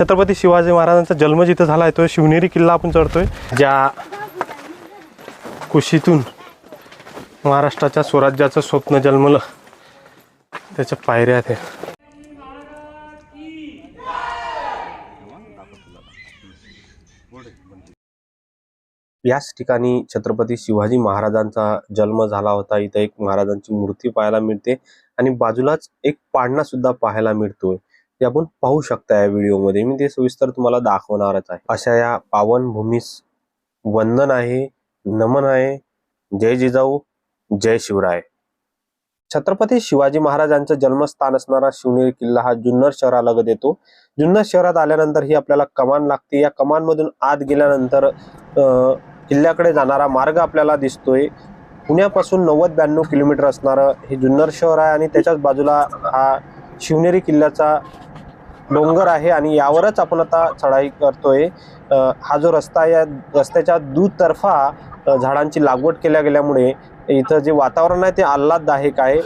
छत्रपती शिवाजी महाराजांचा जन्म जिथं झाला आहे तो शिवनेरी किल्ला आपण चढतोय. ज्या कुशीतून महाराष्ट्राच्या स्वराज्याचं स्वप्न जन्मलं त्याच्या पायऱ्या आहेत. याच ठिकाणी छत्रपती शिवाजी महाराजांचा जन्म झाला होता. इथं एक महाराजांची मूर्ती पाहायला मिळते आणि बाजूलाच एक पाळणा सुद्धा पाहायला मिळतोय. ते आपण पाहू शकता या व्हिडिओमध्ये. मी ते सविस्तर तुम्हाला दाखवणारच आहे. अशा या पावन भूमीस वंदन आहे नमन आहे. जय जिजाऊ जय शिवराय. छत्रपती शिवाजी महाराजांचं जन्मस्थान असणारा शिवनेरी किल्ला हा जुन्नर शहरालगत येतो. जुन्नर शहरात आल्यानंतर ही आपल्याला कमान लागते. या कमान मधून आत गेल्यानंतर अं, किल्ल्याकडे जाणारा मार्ग आपल्याला दिसतोय. पुण्यापासून नव्वद ब्याण्णव किलोमीटर असणारं हे जुन्नर शहर आहे आणि त्याच्याच बाजूला हा शिवनेरी किल्ल्याचा डोंगर आहे आणि यावरच आपण आता चढाई करतोय. हा जो रस्ता आहे या रस्त्याच्या दुतर्फा झाडांची लागवड केल्या गेल्यामुळे इथं जे वातावरण आहे ते आल्हाददायक आहे.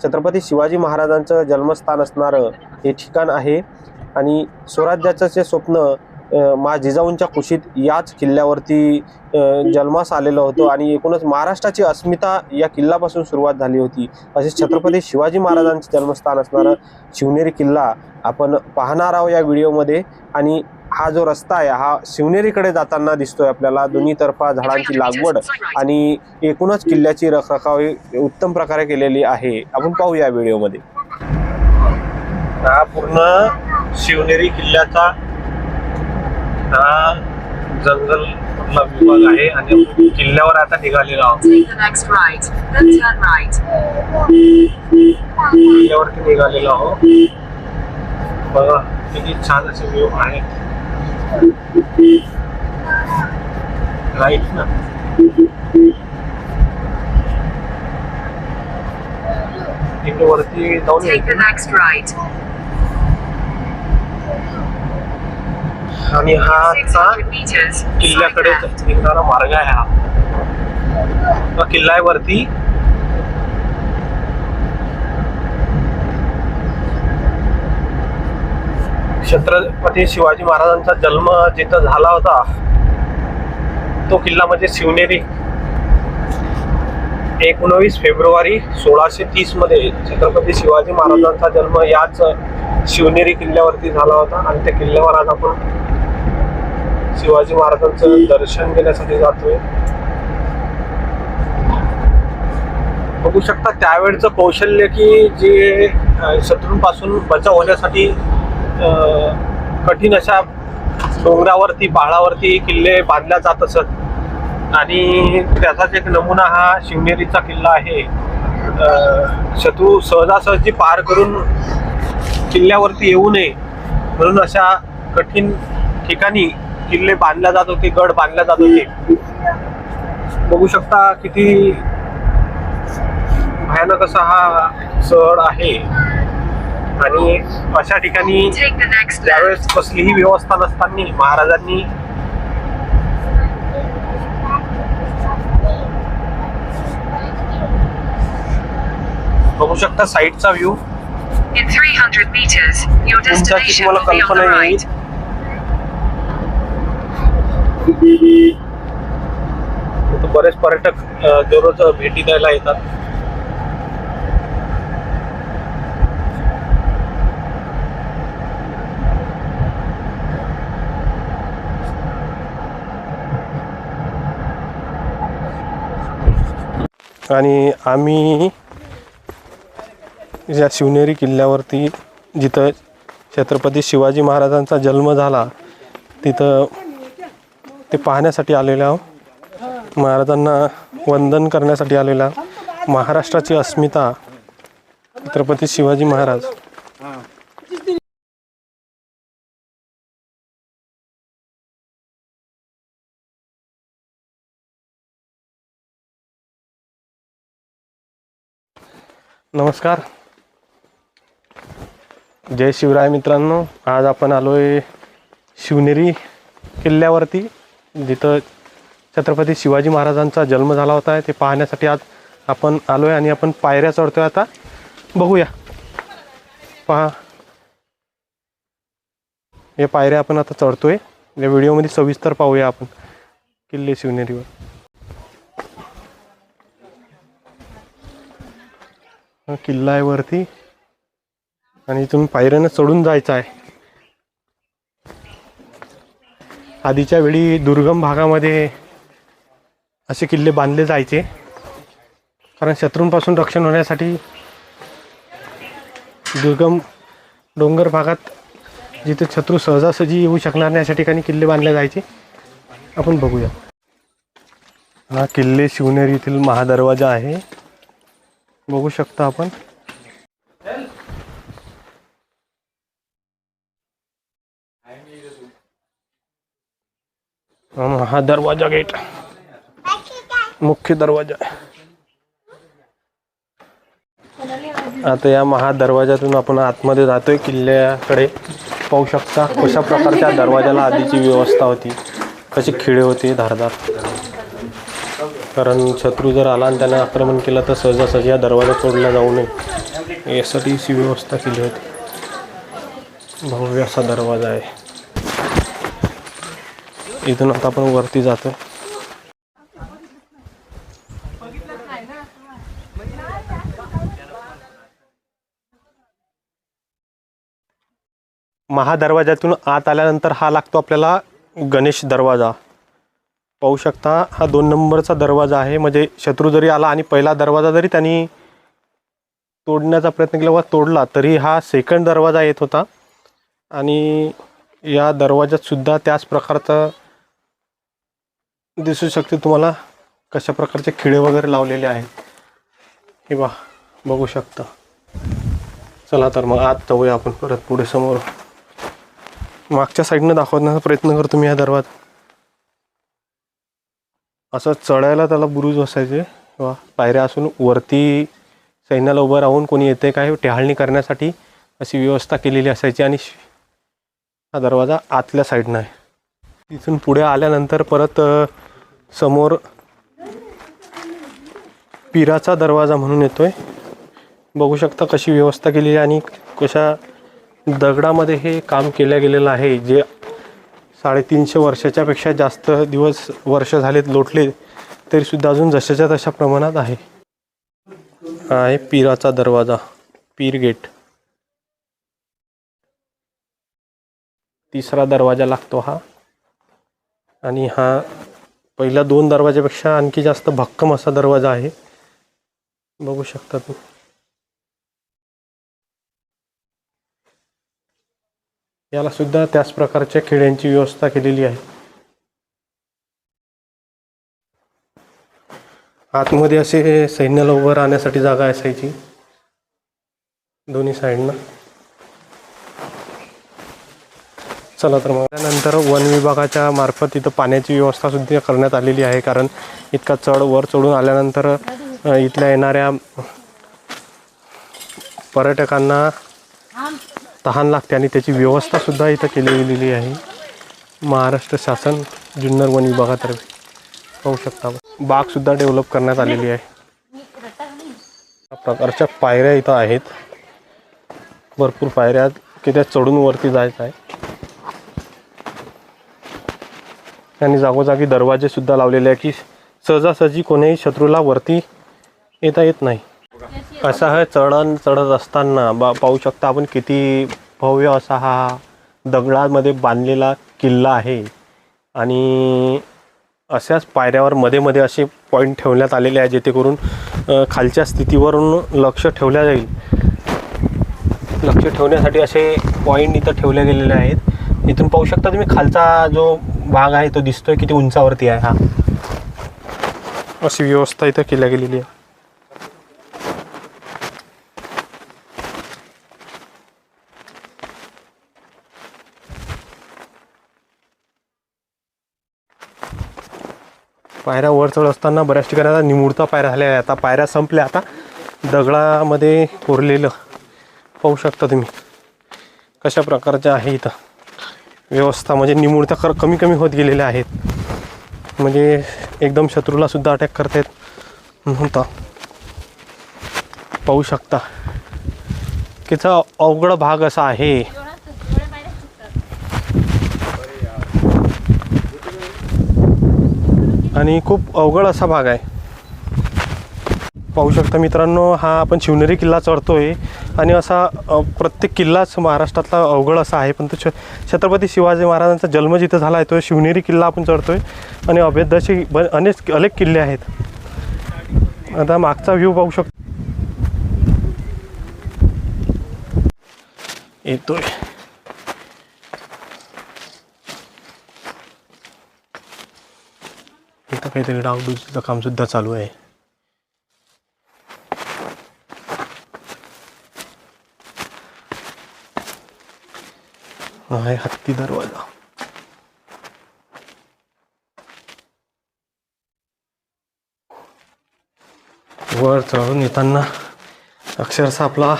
छत्रपती शिवाजी महाराजांचं जन्मस्थान असणारं हे ठिकाण आहे. आणि स्वराज्याचं जे स्वप्न मा जिजाऊंच्या कुशीत याच किल्ल्यावरती जन्मास आलेलो होतो आणि एकूणच महाराष्ट्राची अस्मिता या किल्ल्यापासून सुरुवात झाली होती. तसेच छत्रपती शिवाजी महाराजांचे जन्मस्थान असणारं शिवनेरी किल्ला आपण पाहणार आहोत या व्हिडिओमध्ये. आणि हा जो रस्ता आहे हा शिवनेरीकडे जाताना दिसतोय आपल्याला. दोन्ही तर्फा झाडांची लागवड आणि एकूणच किल्ल्याची रखरखाव उत्तम प्रकारे केलेली आहे. आपण पाहू या व्हिडिओमध्ये. हा पूर्ण शिवनेरी किल्ल्याचा हा जंगल विभाग आहे आणि किल्ल्यावर आता निघालेलो आहोत. किल्ल्यावरती निघालेलो आहोत. बघा किती छान असे व्ह्यू आहे. राईट ना? इकडे वरती जाऊन आणि हा आता 600 meters, straight किल्ल्याकडे. निघणारा मार्ग आहे हा. हा किल्ला आहे वरती. छत्रपती शिवाजी महाराजांचा जन्म जिथं झाला होता तो किल्ला म्हणजे शिवनेरी. एकोणवीस फेब्रुवारी सोळाशे तीसमध्ये छत्रपती शिवाजी महाराजांचा जन्म याच शिवनेरी किल्ल्यावरती झाला होता आणि त्या किल्ल्यावर आज आपण शिवाजी महाराजांचं दर्शन घेण्यासाठी जातोय. बघू शकता त्यावेळचं कौशल्य की जे शत्रूंपासून बचाव होण्यासाठी कठीण अशा डोंगरावरती पहाडावरती किल्ले बांधल्या जात असत. आणि त्याचाच एक नमुना हा शिवनेरीचा किल्ला आहे. शत्रू सहजासहजी पार करून किल्ल्यावरती येऊ नये म्हणून अशा कठीण ठिकाणी किल्ले बांधल्या जात होते गड बांधल्या जात होते. बघू शकता किती भयानक असा हा चढ आहे. आणि अशा ठिकाणी. त्यावेळेस कसलीही व्यवस्था नसताना महाराजांनी बघू शकता साईडचा व्ह्यू In 300 meters, your तुमच्याची destination तुम्हाला कल्पना येईल right. इथं बरेच पर्यटक दररोज भेटी द्यायला येतात. आणि आम्ही या शिवनेरी किल्ल्यावरती जिथं छत्रपती शिवाजी महाराजांचा जन्म झाला तिथं ते पाहण्यासाठी आलेले आहोत. महाराजांना वंदन करण्यासाठी आलेला महाराष्ट्राची अस्मिता छत्रपती शिवाजी महाराज. नमस्कार. जय शिवराय मित्रांनो. आज आपण आलोय शिवनेरी किल्ल्यावरती. जिथं छत्रपती शिवाजी महाराजांचा जन्म झाला होता ते पाहण्यासाठी आज आपण आलो आहे आणि आपण पायऱ्या चढतोय आता. बघूया. पहा. या पायऱ्या आपण आता चढतोय. या व्हिडिओमध्ये सविस्तर पाहूया आपण. किल्ले शिवनेरीवर. किल्ला आहे वरती. आणि इथून पायऱ्यानं चढून जायचं आहे. आधीच्या वेळी दुर्गम भागामध्ये असे किल्ले बांधले जायचे. कारण शत्रूंपासून रक्षण होण्यासाठी दुर्गम डोंगर भागात जिथे शत्रू सहजासहजी येऊ शकणार नाही अशा ठिकाणी किल्ले बांधले जायचे. आपण बघूया. हा किल्ले शिवनेरी येथील महादरवाजा आहे. बघू शकता आपण. हा दरवाजा गेट मुख्य दरवाजा आता या महादरवाजातून आपण आतमध्ये जातोय. किल्ल्याकडे पाहू शकता कशा प्रकारच्या दरवाजाला आधीची व्यवस्था होती. कशी खिळे होते धारदार. कारण शत्रू जर आला आणि त्याने आक्रमण केलं तर सहजासहजी हा दरवाजा तोडला जाऊ नये. यासाठी अशी व्यवस्था केली होती. भव्य असा दरवाजा आहे. इथून आता आपण वरती जातो महादरवाज्यातून आत आल्यानंतर हा लागतो आपल्याला गणेश दरवाजा. पाहू शकता हा दोन नंबरचा दरवाजा आहे. म्हणजे शत्रू जरी आला आणि पहिला दरवाजा जरी त्यांनी तोडण्याचा प्रयत्न केला व तोडला तरी हा सेकंड दरवाजा येत होता. आणि या दरवाजातसुद्धा त्याच प्रकारचा दिसू शकते तुम्हाला कशा प्रकारचे खिळे वगैरे लावलेले आहेत. हे बा बघू शकता. चला तर मग आत जाऊया आपण परत पुढे समोर. मागच्या साईडनं दाखवण्याचा प्रयत्न करतो मी या दरवाजा असं चढायला त्याला बुरुज असायचे किंवा पायऱ्या असून वरती सैन्याला उभं राहून कोणी येते काय टेहाळणी करण्यासाठी अशी व्यवस्था केलेली असायची आणि श- हा दरवाजा आतल्या साईडनं आहे. तिथून पुढे आल्यानंतर परत समोर पिराचा दरवाजा म्हणून येतो आहे बघू शकता कशी व्यवस्था केलेली आहे आणि कशा दगडामध्ये हे काम केलं गेलेलं आहे जे साडेतीनशे वर्षाच्यापेक्षा जास्त दिवस वर्ष झालेत लोटले तरीसुद्धा अजून जशाच्या तशा प्रमाणात आहे. हा आहे पिराचा दरवाजा पीर गेट. तिसरा दरवाजा लागतो हा. आणि हा पहिल्या दोन दरवाज्यापेक्षा आणखी जास्त भक्कम असा दरवाजा आहे. बघू शकता तुम्ही. याला सुद्धा त्याच प्रकारच्या खिड्यांची व्यवस्था केलेली आहे. आतमध्ये असे सैन्याला उभं राहण्यासाठी जागा असायची. दोन्ही साईडनं. चला तर मग. त्यानंतर वन विभागाच्या मार्फत इथं पाण्याची व्यवस्था सुद्धा करण्यात आलेली आहे कारण इतका चढ वर चढून आल्यानंतर इथल्या येणाऱ्या पर्यटकांना तहान लागते आणि त्याची व्यवस्था सुद्धा इथं केली गेलेली आहे. महाराष्ट्र शासन जुन्नर वन विभागातर्फे. पाहू शकता बागसुद्धा डेव्हलप करण्यात आलेली आहे. प्रकारच्या पायऱ्या इथं आहेत. भरपूर पायऱ्या की त्या चढून वरती जायचं आहे. त्यांनी जागोजागी दरवाजे सुद्धा लावलेले आहे की सहजासहजी कोणीही शत्रूला वरती येता येत नाही. असा हे चढण चढत असताना बा पाहू शकता आपण किती भव्य असा हा दगडामध्ये बांधलेला किल्ला आहे. आणि अशाच पायऱ्यावर मध्ये मध्ये असे पॉईंट ठेवण्यात आलेले आहे जेणेकरून खालच्या स्थितीवरून लक्ष ठेवल्या जाईल. लक्ष ठेवण्यासाठी असे पॉईंट इथं ठेवले गेलेले आहेत. इथून पाहू शकता तुम्ही खालचा जो भाग आहे तो दिसतोय किती उंचावरती आहे हा. अशी व्यवस्था इथं केल्या गेलेली आहे. पायऱ्या वर चढ असताना बऱ्याच ठिकाणी आता निमुळता पायऱ्या झाल्या आहे आता पायऱ्या संपल्या आता दगडामध्ये कोरलेलं पाहू शकता तुम्ही कशा प्रकारच्या आहे इथं. व्यवस्था म्हणजे निमुळत्या कर कमी कमी होत गेलेल्या आहेत. म्हणजे एकदम शत्रूलासुद्धा अटॅक करता येत नव्हता पाहू शकता. तिचा अवघड भाग असा आहे. आणि खूप अवघड असा भाग आहे. पाहू शकता मित्रांनो हा आपण शिवनेरी किल्ला चढतोय. आणि असा प्रत्येक किल्लाच महाराष्ट्रातला अवघड असा आहे. पण तो छ छत्रपती शिवाजी महाराजांचा जन्म जिथं झाला आहे तो शिवनेरी किल्ला आपण आहे आणि अभेद्याचे ब अनेक अनेक किल्ले आहेत. आता मागचा व्ह्यू पाहू शकतो येतोय. इथं काहीतरी डावडूचं काम सुद्धा चालू आहे. हा आहे हत्ती दरवाजा वर चढून येताना अक्षरशः आपला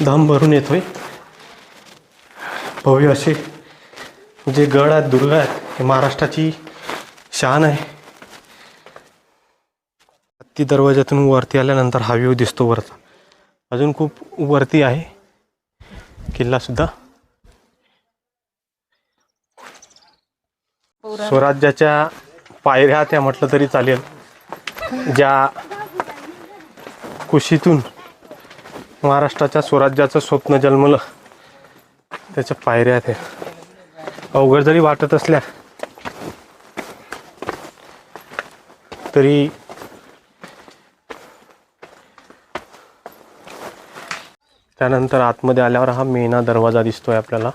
दम भरून येतोय भव्य असे जे गड आहेत दुर्ग आहेत हे महाराष्ट्राची शान आहे हत्ती दरवाजातून वरती आल्यानंतर हा व्ह्यू दिसतो वरचा अजून खूप वरती आहे किल्ला स्वराज्याच्या पायऱ्या त्या म्हटलं तरी चालेल. ज्या कुशीतून महाराष्ट्राच्या स्वराज्याचं स्वप्न जन्मलं त्याच्या पायऱ्या त्या अवघड जरी वाटत असल्या तरी त्यानंतर आतमध्ये आल्यावर हा मेना दरवाजा दिसतोय आपल्याला.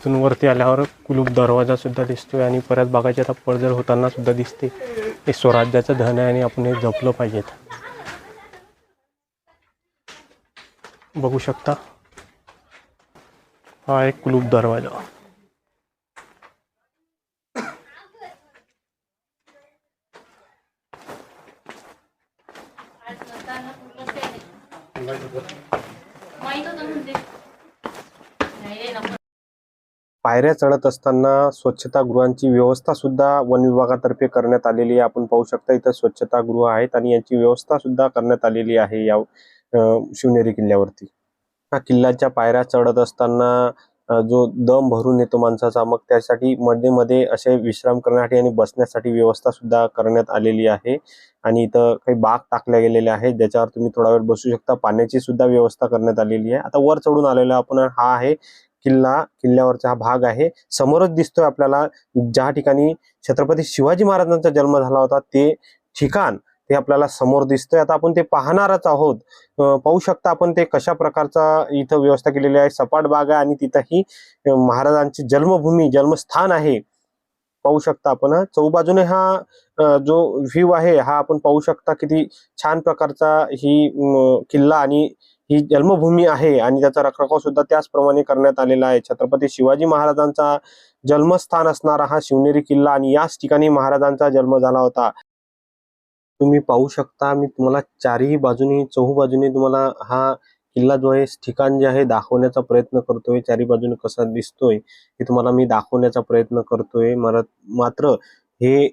तिथून वरती आल्यावर कुलूप दरवाजा सुद्धा दिसतोय आणि परत बघायचे आता पडझड होताना सुद्धा दिसते. हे स्वराज्याचं धन आहे आणि आपण हे जपलं पाहिजेत. बघू शकता. हा एक कुलूप दरवाजा. पायऱ्या चढत असताना स्वच्छतागृहांची व्यवस्था सुद्धा वन विभागातर्फे करण्यात आलेली आहे. आपण पाहू शकता इथं स्वच्छतागृह आहेत आणि यांची व्यवस्था सुद्धा करण्यात आलेली आहे या शिवनेरी किल्ल्यावरती. हा किल्ल्याच्या पायऱ्या चढत असताना जो दम भरून येतो माणसाचा मग त्यासाठी मध्ये मध्ये असे विश्राम करण्यासाठी आणि बसण्यासाठी व्यवस्था सुद्धा करण्यात आलेली आहे. आणि इथं काही बाग टाकल्या गेलेल्या आहेत ज्याच्यावर तुम्ही थोडा वेळ बसू शकता. पाण्याची सुद्धा व्यवस्था करण्यात आलेली आहे. आता वर चढून आलेला आपण हा आहे किल्ला किल्ल्यावरचा हा भाग आहे. समोरच दिसतोय आपल्याला ज्या ठिकाणी छत्रपती शिवाजी महाराजांचा जन्म झाला होता ते ठिकाण ते आपल्याला समोर दिसतंय. आता आपण ते पाहणारच आहोत. पाहू शकता आपण ते कशा प्रकारचा इथं व्यवस्था केलेली आहे. सपाट बाग आहे आणि तिथंही महाराजांची जन्मभूमी जन्मस्थान आहे. पाहू शकता आपण चौबाजूने हा जो व्ह्यू आहे हा आपण पाहू शकता किती छान प्रकारचा ही किल्ला आणि ही जन्मभूमी आहे आणि त्याचा रखरखाव सुद्धा त्याचप्रमाणे करण्यात आलेला आहे. छत्रपती शिवाजी महाराजांचा जन्मस्थान असणारा हा शिवनेरी किल्ला आणि याच ठिकाणी महाराजांचा जन्म झाला होता. तुम्ही पाहू शकता मी तुम्हाला चारही बाजूनी चहू बाजूनी तुम्हाला हा किल्ला जो आहे ठिकाण जे आहे दाखवण्याचा प्रयत्न करतोय. चारी बाजूने कसा दिसतोय हे तुम्हाला मी दाखवण्याचा प्रयत्न करतोय. मला मात्र हे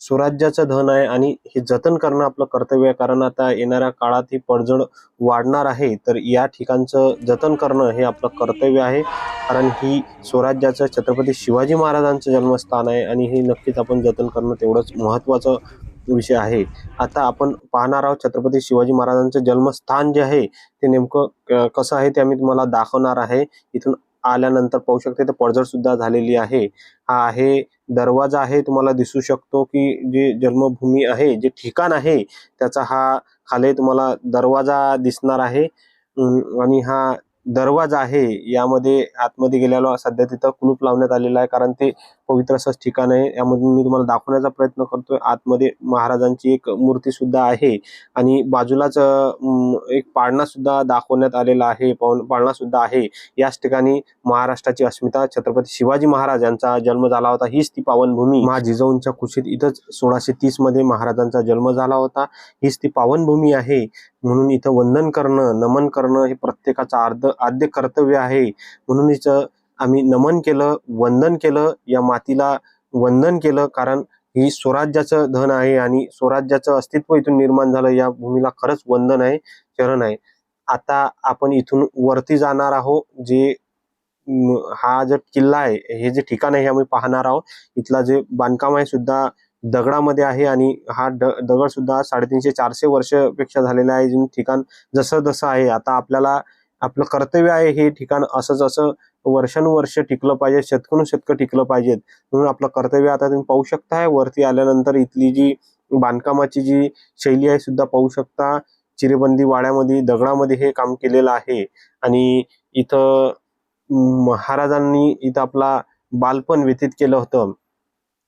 स्वराज्याचं धन आहे आणि हे जतन करणं आपलं कर्तव्य आहे. कारण आता येणाऱ्या काळात ही पडझड वाढणार आहे तर या ठिकाणचं जतन करणं हे आपलं कर्तव्य आहे. कारण ही स्वराज्याचं छत्रपती शिवाजी महाराजांचं जन्मस्थान आहे आणि हे नक्कीच आपण जतन करणं तेवढंच महत्त्वाचं विषय आहे. आता आपण पाहणार आहोत छत्रपती शिवाजी महाराजांचं जन्मस्थान जे आहे ते नेमकं क- कसं आहे ते आम्ही तुम्हाला दाखवणार आहे. इथून आल्यानंतर पाहू शकते तर पडझड सुद्धा झालेली आहे. हा आहे दरवाजा आहे तुम्हाला दिसू शकतो की जे जन्मभूमी आहे जे ठिकाण आहे त्याचा हा खाली तुम्हाला दरवाजा दिसणार आहे. आणि हा दरवाजा आहे यामध्ये आतमध्ये गेल्याला सध्या तिथं कुलूप लावण्यात आलेला आहे कारण ते पवित्र असंच ठिकाण आहे. यामधून मी तुम्हाला दाखवण्याचा प्रयत्न करतोय. आतमध्ये महाराजांची एक मूर्ती सुद्धा आहे आणि बाजूलाच एक पाळणा सुद्धा दाखवण्यात आलेला आहे पाळणा सुद्धा आहे. याच ठिकाणी महाराष्ट्राची अस्मिता छत्रपती शिवाजी महाराज यांचा जन्म झाला होता. हीच ती पावनभूमी. महा जिजाऊंच्या कुशीत इथंच सोळाशे तीसमध्ये महाराजांचा जन्म झाला होता. हीच ती पावनभूमी आहे. म्हणून इथं वंदन करणं नमन करणं हे प्रत्येकाचं आर्ध आद्य कर्तव्य आहे. म्हणून हिचं आम्ही नमन केलं वंदन केलं या मातीला वंदन केलं कारण ही स्वराज्याचं धन आहे आणि स्वराज्याचं अस्तित्व इथून निर्माण झालं. या भूमीला खरंच वंदन आहे चरण आहे. आता आपण इथून वरती जाणार आहोत जे हा जो किल्ला आहे हे जे ठिकाण आहे हे आम्ही पाहणार आहोत. इथला जे बांधकाम आहे सुद्धा दगडामध्ये आहे आणि हा ड दगड सुद्धा साडेतीनशे चारशे वर्षपेक्षा झालेला आहे. ठिकाण जसं जसं आहे. आता आपल्याला आपलं कर्तव्य आहे हे ठिकाण असंच असं वर्षानुवर्ष टिकलं पाहिजे शतकून शतकं टिकलं पाहिजेत म्हणून आपलं कर्तव्य आता तुम्ही पाहू शकताय. वरती आल्यानंतर इथली जी बांधकामाची जी शैली आहे सुद्धा पाहू शकता. चिरेबंदी वाड्यामध्ये दगडामध्ये हे काम केलेलं आहे. आणि इथं महाराजांनी इथं आपला बालपण व्यतीत केलं होतं.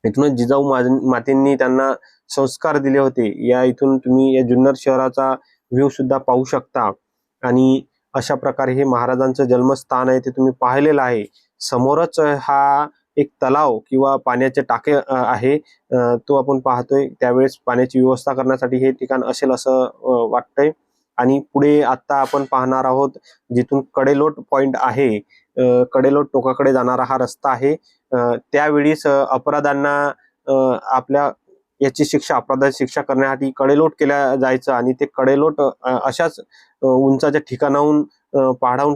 इथूनच जिजाऊ मातेंनी त्यांना संस्कार दिले होते. या इथून तुम्ही या जुन्नर शहराचा व्ह्यू सुद्धा पाहू शकता. आणि अशा प्रकारे हे महाराजांचं जन्मस्थान आहे ते तुम्ही पाहिलेलं आहे. समोरच हा एक तलाव किंवा पाण्याचे टाके आहे. तो आपण पाहतोय. त्यावेळेस पाण्याची व्यवस्था करण्यासाठी हे ठिकाण असेल असं वाटतंय. आणि पुढे आता आपण पाहणार आहोत जिथून कडेलोट पॉइंट आहे कडेलोट टोकाकडे जाणारा हा रस्ता आहे. त्यावेळीस अपराधांना आपल्या याची शिक्षा अपराधाची शिक्षा करण्यासाठी कडेलोट केल्या जायचं आणि ते कडेलोट अशाच उंचाच्या ठिकाणाहून अ,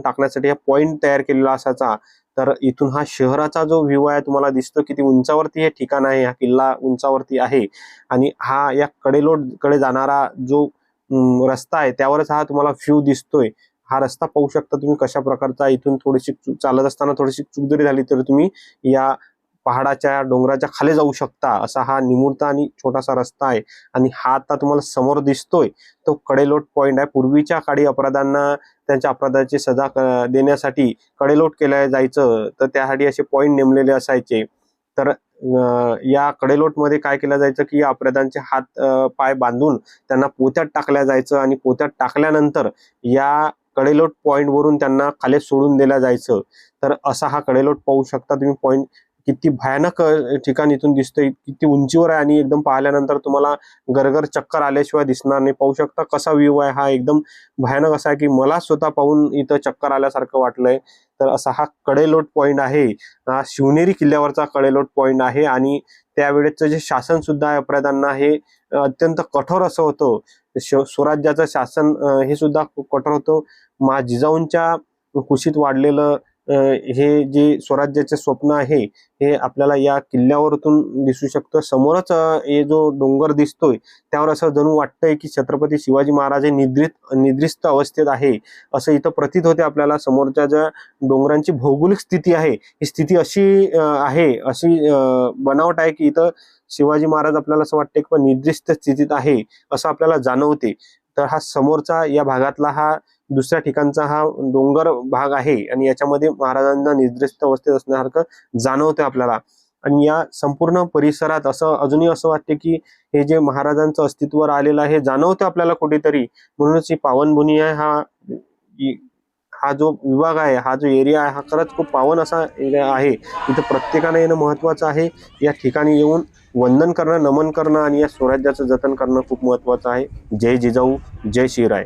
टाकण्यासाठी हा पॉइंट तयार केलेला असायचा. तर इथून हा शहराचा जो व्ह्यू आहे तुम्हाला दिसतो की ती उंचावरती हे ठिकाण आहे हा किल्ला उंचावरती आहे. आणि हा या कडेलोटकडे जाणारा जो रस्ता आहे त्यावरच हा तुम्हाला व्ह्यू दिसतोय. हा रस्ता पाहू शकता तुम्ही कशा प्रकारचा इथून थोडीशी चूक- चालत असताना थोडीशी चूक जरी झाली तर तुम्ही या पहाडाच्या डोंगराच्या खाली जाऊ शकता. असा हा निमुळता आणि छोटासा रस्ता आहे. आणि हा आता तुम्हाला समोर दिसतोय. तो कडेलोट पॉइंट आहे. पूर्वीच्या काळी अपराधांना त्यांच्या अपराधाची सजा क- देण्यासाठी कडेलोट केलं जायचं. तर त्यासाठी असे पॉईंट नेमलेले असायचे. तर अं, या कडेलोटमध्ये काय केलं जायचं की या अपराधांचे हात पाय बांधून त्यांना पोत्यात टाकल्या जायचं आणि पोत्यात टाकल्यानंतर या कडेलोट पॉईंटवरून त्यांना खाली सोडून दिल्या जायचं. तर असा हा कडेलोट पाहू शकता तुम्ही. पॉईंट किती भयानक ठिकाण इथून दिसतंय किती उंचीवर आहे आणि एकदम पाहिल्यानंतर तुम्हाला गरगर चक्कर आल्याशिवाय दिसणार नाही. पाहू शकता कसा व्ह्यू आहे हा एकदम भयानक असा आहे की मला स्वतः पाहून इथं चक्कर आल्यासारखं वाटलंय. तर असा हा कडेलोट पॉईंट आहे. हा शिवनेरी किल्ल्यावरचा कडेलोट पॉईंट आहे आणि त्यावेळेचं जे शासन सुद्धा आहे अपराधांना हे अत्यंत कठोर असं होतं. स्वराज्याचं शासन हे सुद्धा खूप कठोर होतं. मा जिजाऊंच्या कुशीत वाढलेलं हे जे स्वराज्याचे स्वप्न आहे हे आपल्याला या किल्ल्यावरतून दिसू शकतं. समोरच हे जो डोंगर दिसतोय त्यावर असं जणू वाटतंय की छत्रपती शिवाजी महाराज हे निद्रित निद्रिस्त अवस्थेत आहे असं इथं प्रतीत होते आपल्याला. समोरच्या ज्या डोंगरांची भौगोलिक स्थिती आहे ही स्थिती अशी आहे अशी बनावट आहे की इथं शिवाजी महाराज आपल्याला असं वाटतंय की निद्रिस्त स्थितीत आहे असं आपल्याला जाणवते. तर हा समोरचा या भागातला हा दुसऱ्या ठिकाणचा हा डोंगर भाग आहे आणि याच्यामध्ये महाराजांना निद्रिस्त अवस्थेत असण्यासारखं जाणवतं आपल्याला. आणि या संपूर्ण परिसरात असं अजूनही असं वाटते की हे जे महाराजांचं अस्तित्व आलेलं आहे हे जाणवतं आपल्याला कुठेतरी. म्हणूनच ही पावनभूमी आहे हा हा जो विभाग आहे हा जो एरिया आहे हा खरंच खूप पावन असा एरिया आहे. इथं प्रत्येकाने येणं महत्वाचं आहे. या ठिकाणी येऊन वंदन करणं नमन करणं आणि या स्वराज्याचं जतन करणं खूप महत्वाचं आहे. जय जिजाऊ जय शिवराय.